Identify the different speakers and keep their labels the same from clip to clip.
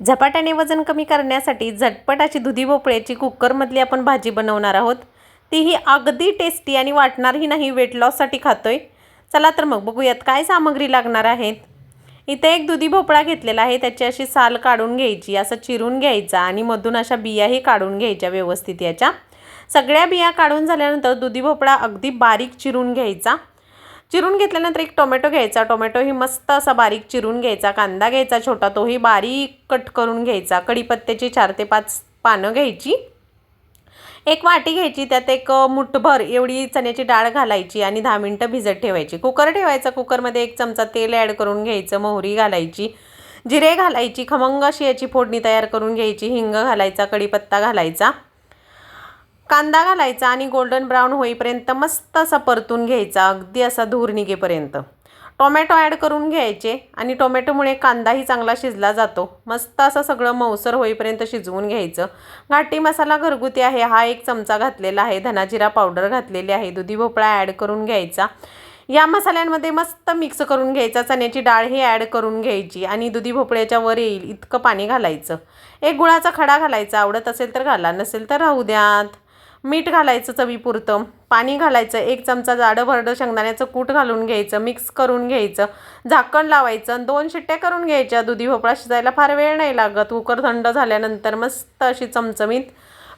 Speaker 1: झपाट्याने वजन कमी करण्यासाठी झटपट अशी दुधी भोपळ्याची कुकरमधली आपण भाजी बनवणार आहोत. तीही अगदी टेस्टी आणि वाटणारही नाही वेट लॉससाठी खातोय. चला तर मग बघूयात काय सामग्री लागणार आहेत. इथे एक दुधी भोपळा घेतलेला आहे त्याची अशी साल काढून घ्यायची असं चिरून घ्यायचा आणि मधून अशा बियाही काढून घ्यायच्या व्यवस्थित याच्या. सगळ्या बिया काढून झाल्यानंतर दुधी भोपळा अगदी बारीक चिरून घ्यायचा. चिरून घेतल्यानंतर एक टोमॅटो घ्यायचा. टोमॅटोही मस्त असा बारीक चिरून घ्यायचा. कांदा घ्यायचा छोटा तोही बारीक कट करून घ्यायचा. कढीपत्त्याची चार ते पाच पानं घ्यायची. एक वाटी घ्यायची त्यात एक मुठभर एवढी चण्याची डाळ घालायची आणि दहा मिनटं भिजत ठेवायची. कुकर ठेवायचा. कुकरमध्ये एक चमचा तेल ॲड करून घ्यायचं मोहरी घालायची. जिरे घालायची खमंग अशी याची फोडणी तयार करून घ्यायची. हिंग घालायचा कढीपत्ता घालायचा. कांदा घालायचा आणि गोल्डन ब्राऊन होईपर्यंत मस्त असा परतून घ्यायचा अगदी असा धूर निघेपर्यंत. टोमॅटो ॲड करून घ्यायचे आणि टोमॅटोमुळे कांदाही चांगला शिजला जातो. मस्त असं सगळं मऊसर होईपर्यंत शिजवून घ्यायचं. घाटी मसाला घरगुती आहे. हा एक चमचा घातलेला आहे. धनाजिरा पावडर घातलेली आहे. दुधी भोपळा ॲड करून घ्यायचा. या मसाल्यांमध्ये मस्त मिक्स करून घ्यायचा. चण्याची डाळ ही ॲड करून घ्यायची आणि दुधी भोपळ्याच्या वर येईल इतकं पाणी घालायचं. एक गुळाचा खडा घालायचा. आवडत असेल तर घाला. नसेल तर राहू द्यात. मीठ घालायचं चवीपुरतं पाणी घालायचं एक चमचा जाडं भरडं शेंगदाण्याचं कूट घालून घ्यायचं मिक्स करून घ्यायचं. झाकण लावायचं आणि दोन शिट्ट्या करून घ्यायच्या. दुधी भोपळा शिजायला फार वेळ नाही लागत. कुकर थंड झाल्यानंतर मस्त अशी चमचमीत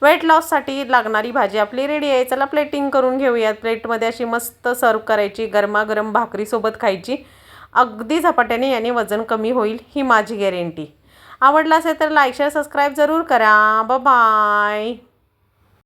Speaker 1: वेट लॉससाठी लागणारी भाजी आपली रेडी आहे. चला प्लेटिंग करून घेऊयात. प्लेटमध्ये अशी मस्त सर्व करायची. गरमागरम भाकरीसोबत खायची. अगदी झपाट्याने याने वजन कमी होईल ही माझी गॅरंटी आवडला असेल तर लाईक शेअर सबस्क्राईब जरूर करा. बाय